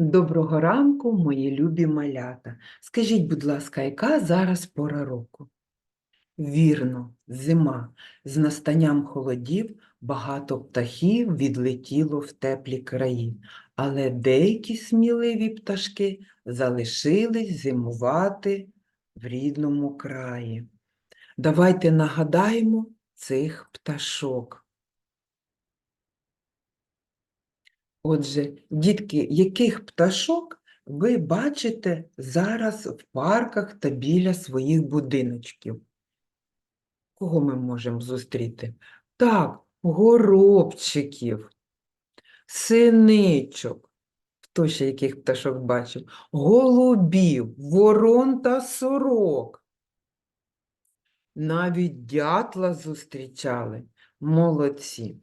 Доброго ранку, мої любі малята. Скажіть, будь ласка, яка зараз пора року? Вірно, зима. З настанням холодів багато птахів відлетіло в теплі краї, але деякі сміливі пташки залишились зимувати в рідному краї. Давайте нагадаємо цих пташок. Отже, дітки, яких пташок ви бачите зараз в парках та біля своїх будиночків? Кого ми можемо зустріти? Так, горобчиків, синичок. Хто ще яких пташок бачив? Голубів, ворон та сорок. Навіть дятла зустрічали. Молодці.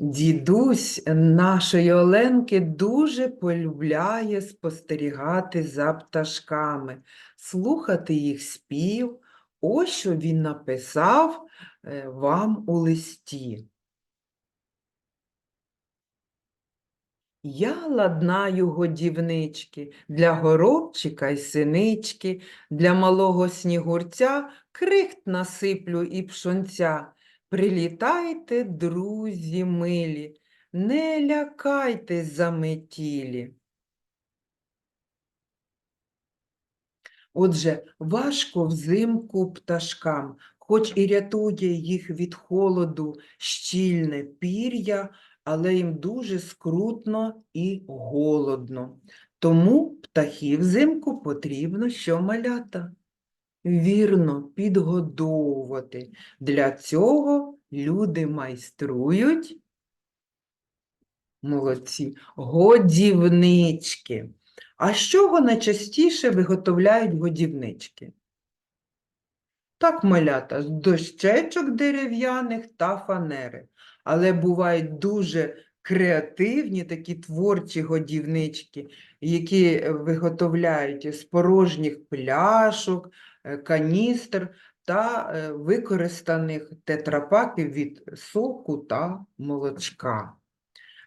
Дідусь нашої Оленки дуже полюбляє спостерігати за пташками, слухати їх спів. Ось що він написав е, вам у листі. Я ладнаю годівнички для горобчика й синички, для малого снігурця крихт насиплю і пшонця. Прилітайте, друзі милі, не лякайтесь заметілі. Отже, важко взимку пташкам, хоч і рятує їх від холоду щільне пір'я, але їм дуже скрутно і голодно. Тому птахів взимку потрібно що малята? Вірно, підгодовувати. Для цього люди майструють, молодці, годівнички. А з чого найчастіше виготовляють годівнички? Так, малята, з дощечок дерев'яних та фанери. Але бувають дуже креативні такі творчі годівнички, які виготовляють з порожніх пляшок, е, каністр та е, використаних тетрапаків від соку та молочка.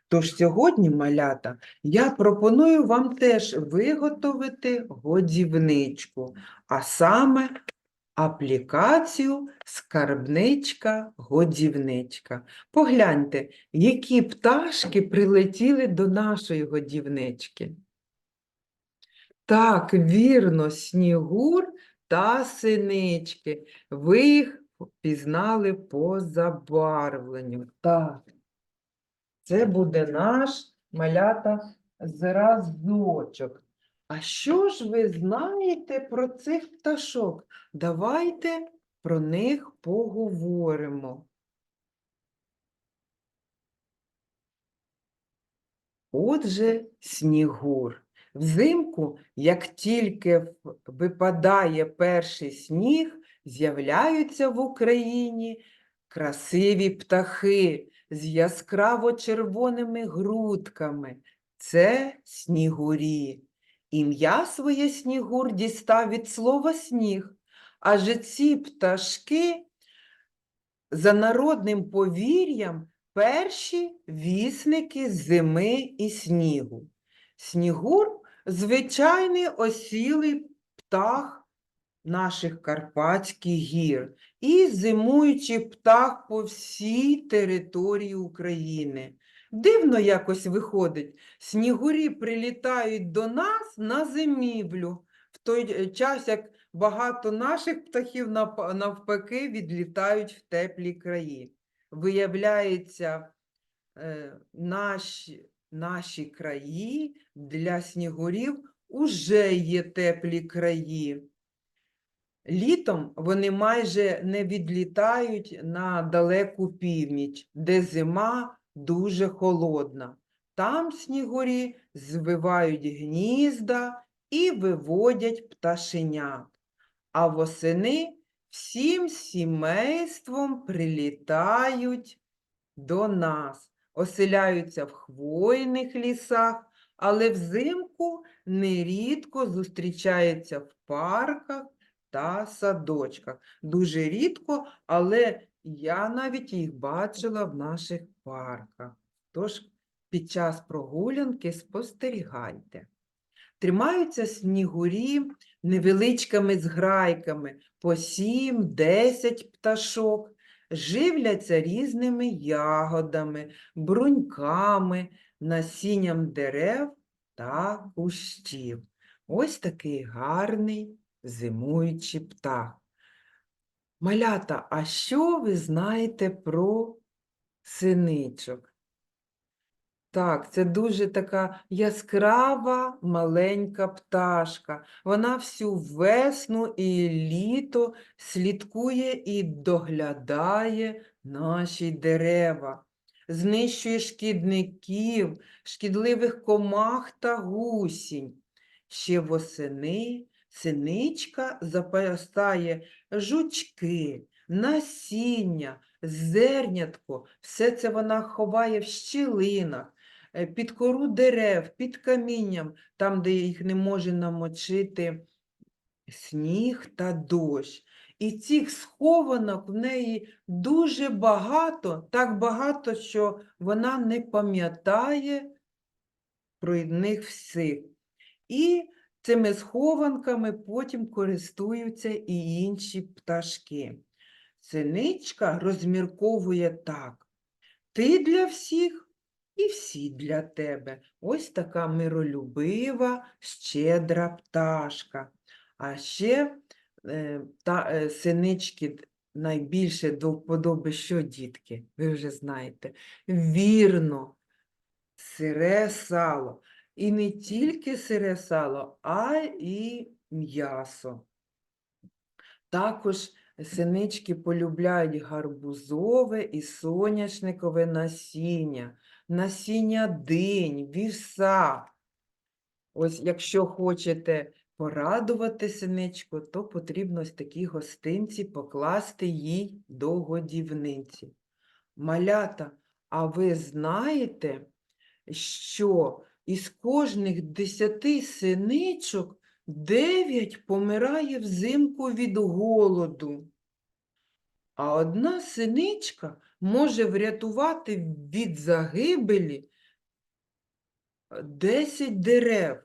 Тож сьогодні, малята, я пропоную вам теж виготовити годівничку, а саме аплікацію скарбничка-годівничка. Погляньте, які пташки прилетіли до нашої годівнички. Так, вірно, снігур та синички. Ви їх пізнали по забарвленню. Так, це буде наш малята зразочок. А що ж ви знаєте про цих пташок? Давайте про них поговоримо. Отже, снігур. Взимку, як тільки випадає перший сніг, з'являються в Україні красиві птахи з яскраво червоними грудками. Це снігурі. Ім'я своє снігур дістав від слова сніг, адже ці пташки за народним повір'ям перші вісники зими і снігу. Снігур звичайний осілий птах наших Карпатських гір і зимуючий птах по всій території України. Дивно якось виходить, снігурі прилітають до нас на зимівлю, в той е, час, як багато наших птахів навпаки відлітають в теплі краї. Виявляється, е, наші, наші краї для снігурів уже є теплі краї. Літом вони майже не відлітають на далеку північ, де зима дуже холодна. Там снігурі звивають гнізда і виводять пташенят. А восени всім сімейством прилітають до нас, оселяються в хвойних лісах, але взимку нерідко зустрічаються в парках та садочках. Дуже рідко, але я навіть їх бачила в наших парках. Тож під час прогулянки спостерігайте. Тримаються снігурі невеличкими зграйками по 7-10 пташок, живляться різними ягодами, бруньками, насінням дерев та кущів. Ось такий гарний зимуючий птах. Малята, а що ви знаєте про синичок? Так, це дуже така яскрава маленька пташка. Вона всю весну і літо слідкує і доглядає наші дерева, знищує шкідників, шкідливих комах та гусінь. Ще восени синичка запасає жучки, насіння, зернятко. Все це вона ховає в щілинах, е, під кору дерев, під камінням, там, де їх не може намочити сніг та дощ. І цих схованок в неї дуже багато, так багато, що вона не пам'ятає про них всіх. І цими схованками потім користуються і інші пташки. Синичка розмірковує так. Ти для всіх і всі для тебе. Ось така миролюбива, щедра пташка. А ще е, та, е, синички найбільше до вподоби що, дітки? Ви вже знаєте. Вірно, сире сало. І не тільки сире сало, а і м'ясо. Також синички полюбляють гарбузове і соняшникове насіння, насіння динь, вівса. Ось якщо хочете порадувати синичку, то потрібно ось такі гостинці покласти їй до годівниці. Малята, а ви знаєте, що із кожних десяти синичок дев'ять помирає взимку від голоду, а одна синичка може врятувати від загибелі 10 дерев.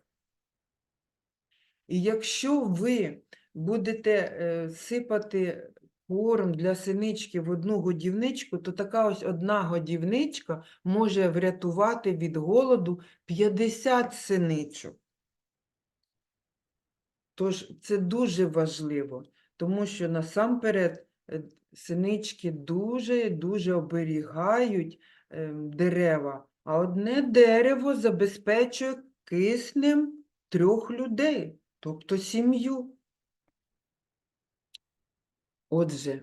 І якщо ви будете е, сипати корм для синички в одну годівничку, то така ось одна годівничка може врятувати від голоду 50 синичок. Тож це дуже важливо, тому що насамперед е, синички дуже-дуже оберігають ем, дерева, а одне дерево забезпечує киснем трьох людей, тобто сім'ю. Отже,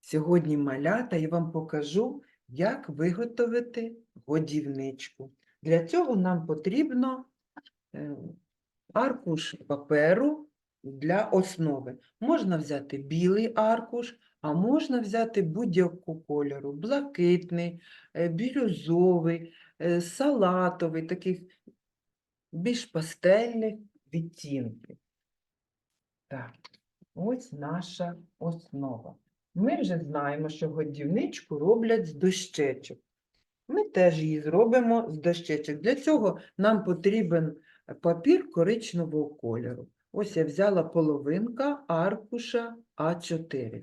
сьогодні малята я вам покажу, як виготовити годівничку. Для цього нам потрібно е, аркуш паперу для основи. Можна взяти білий аркуш, а можна взяти будь-якого кольору, блакитний, е, бірюзовий, е, салатовий, таких більш пастельних відтінків. Так, ось наша основа. Ми вже знаємо, що годівничку роблять з дощечок. Ми теж її зробимо з дощечок. Для цього нам потрібен папір коричневого кольору. Ось я взяла половинка аркуша А4.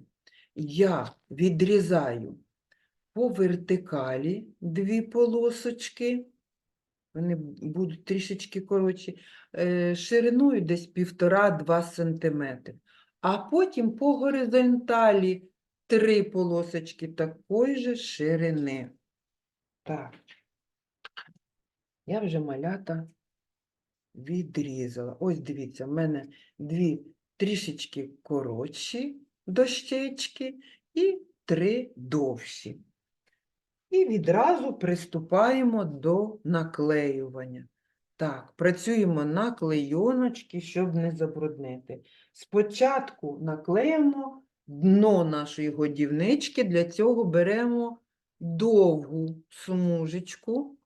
Я відрізаю по вертикалі дві полосочки, вони будуть трішечки коротші, е, шириною десь 1,5-2 см. А потім по горизонталі три полосочки такої же ширини. Так, я вже малята відрізала. Ось дивіться, в мене дві трішечки коротші дощечки і три довші. І відразу приступаємо до наклеювання. Так, працюємо на клейоночки, щоб не забруднити. Спочатку наклеїмо дно нашої годівнички, для цього беремо довгу смужечку,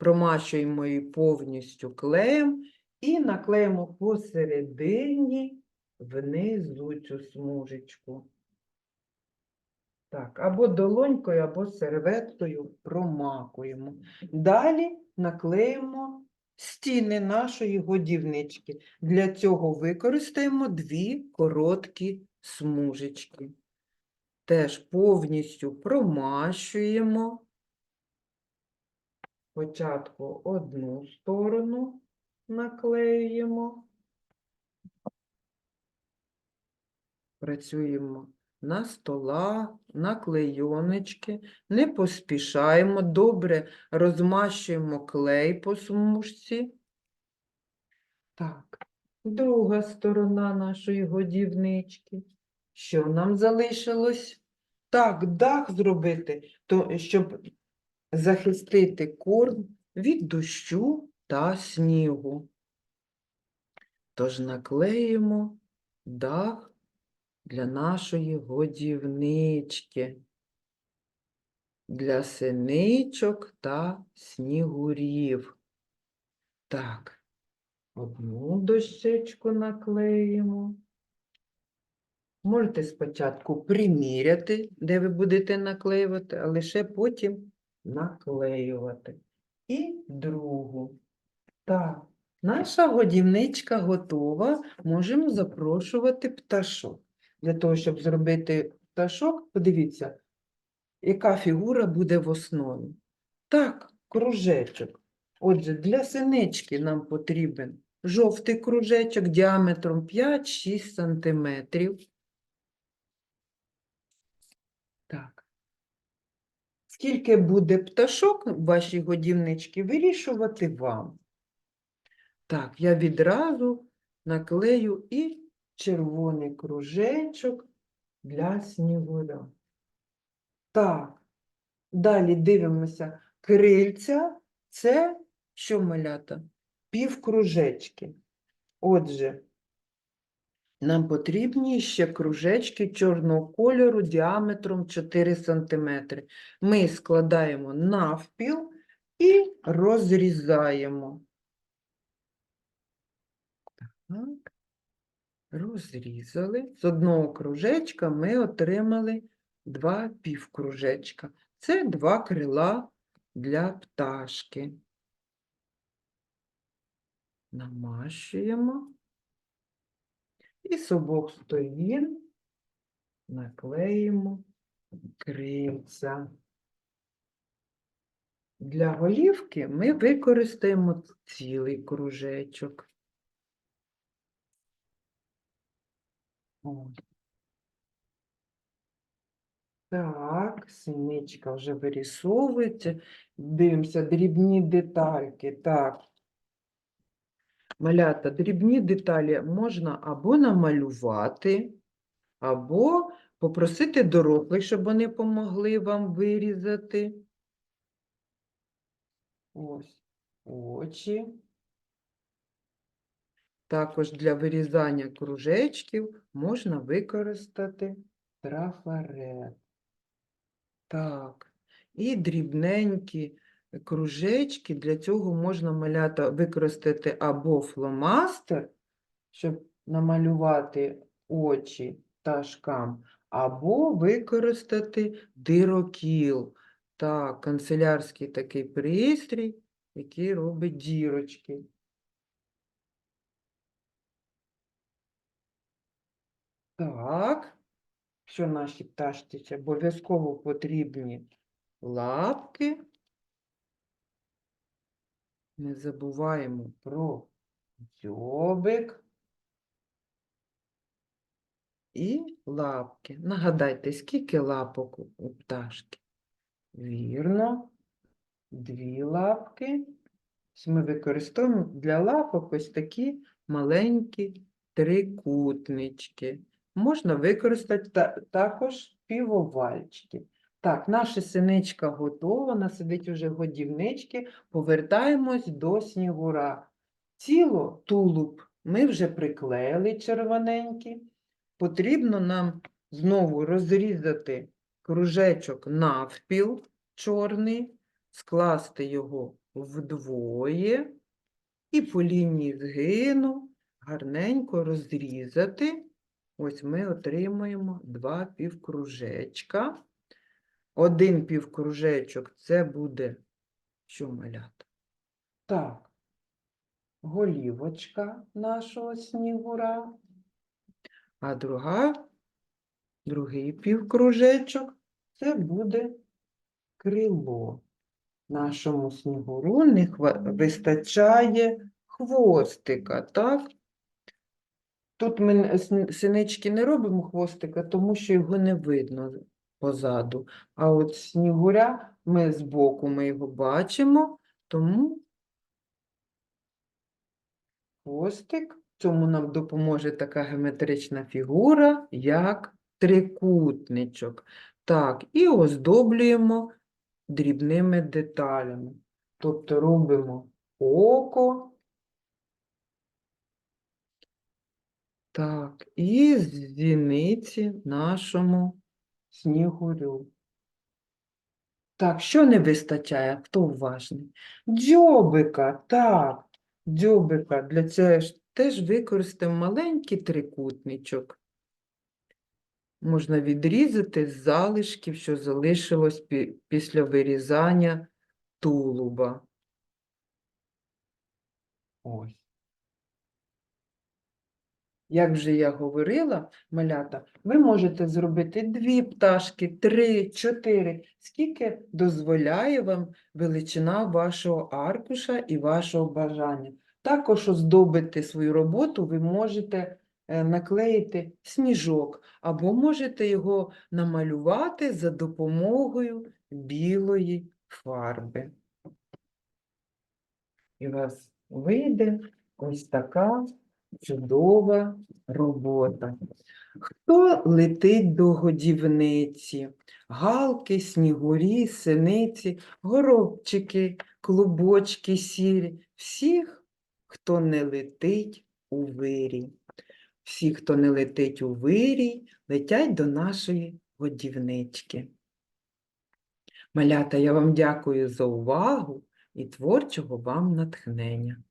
промащуємо її повністю клеєм і наклеїмо посередині внизу цю смужечку. Так, або долонькою, або серветкою промакуємо. Далі наклеїмо стіни нашої годівнички. Для цього використаємо дві короткі смужечки. Теж повністю промащуємо. Спочатку одну сторону наклеюємо. Працюємо на стола, на клейоночки, не поспішаємо, добре розмащуємо клей по смужці. Так, друга сторона нашої годівнички. Що нам залишилось? Так, дах зробити, то, щоб захистити корм від дощу та снігу. Тож наклеїмо дах для нашої годівнички, для синичок та снігурів. Так, одну дощечку наклеїмо. Можете спочатку приміряти, де ви будете наклеювати, а лише потім наклеювати. І другу. Так, наша годівничка готова. Можемо запрошувати пташок. Для того, щоб зробити пташок, подивіться, яка фігура буде в основі. Так, кружечок. Отже, для синички нам потрібен жовтий кружечок діаметром 5-6 сантиметрів. Так. Скільки буде пташок в вашій годівничці, вирішувати вам. Так, я відразу наклею і червоний кружечок для снігуря. Так, далі дивимося. Крильця – це що малята? Півкружечки. Отже, нам потрібні ще кружечки чорного кольору діаметром 4 см. Ми складаємо навпіл і розрізаємо. Так. Розрізали. З одного кружечка ми отримали два півкружечка. Це два крила для пташки. Намащуємо. І з обох сторін наклеїмо крильця. Для голівки ми використаємо цілий кружечок. Так, синичка вже вирісовується. Дивимося, дрібні детальки. Так. Малята, дрібні деталі можна або намалювати, або попросити дорослих, щоб вони помогли вам вирізати. Ось очі. Також для вирізання кружечків можна використати трафарет. Так, і дрібненькі кружечки. Для цього можна малята використати або фломастер, щоб намалювати очі пташкам, або використати дирокіл. Так, канцелярський такий пристрій, який робить дірочки. Так, що наші пташці обов'язково потрібні лапки. Не забуваємо про дзьобик і лапки. Нагадайте, скільки лапок у- пташки? Вірно, дві лапки. Ми використовуємо для лапок ось такі маленькі трикутнички. Можна використати та- також півовальчики. Так, наша синичка готова, вона сидить уже годівнички. Повертаємось до снігура. Тіло, тулуб ми вже приклеїли червоненький. Потрібно нам знову розрізати кружечок навпіл чорний, скласти його вдвоє і по лінії згину гарненько розрізати. Ось ми отримуємо два півкружечка. Один півкружечок це буде що малята? Так, голівочка нашого снігура, а друга, другий півкружечок це буде крило. Нашому снігуру не хва- вистачає хвостика, так? Тут ми синички не робимо хвостика, тому що його не видно позаду. А от снігуря ми збоку ми його бачимо, тому хвостик. Цьому нам допоможе така геометрична фігура, як трикутничок. Так, і оздоблюємо дрібними деталями. Тобто робимо око. Так, і зіниці нашому снігурю. Так, що не вистачає? Хто уважний? Дзьобика, так, дзьобика. Для цього теж використаємо маленький трикутничок. Можна відрізати з залишків, що залишилось пі- після вирізання тулуба. Ось. Як вже я говорила, малята, ви можете зробити дві пташки, три, чотири, скільки дозволяє вам величина вашого аркуша і вашого бажання. Також оздобити свою роботу ви можете е, наклеїти сніжок, або можете його намалювати за допомогою білої фарби. І у вас вийде ось така чудова робота. Хто летить до годівниці? Галки, снігурі, синиці, горобчики, клубочки сірі. Всіх, хто не летить у вирій. Всі, хто не летить у вирій, летять до нашої годівнички. Малята, я вам дякую за увагу і творчого вам натхнення.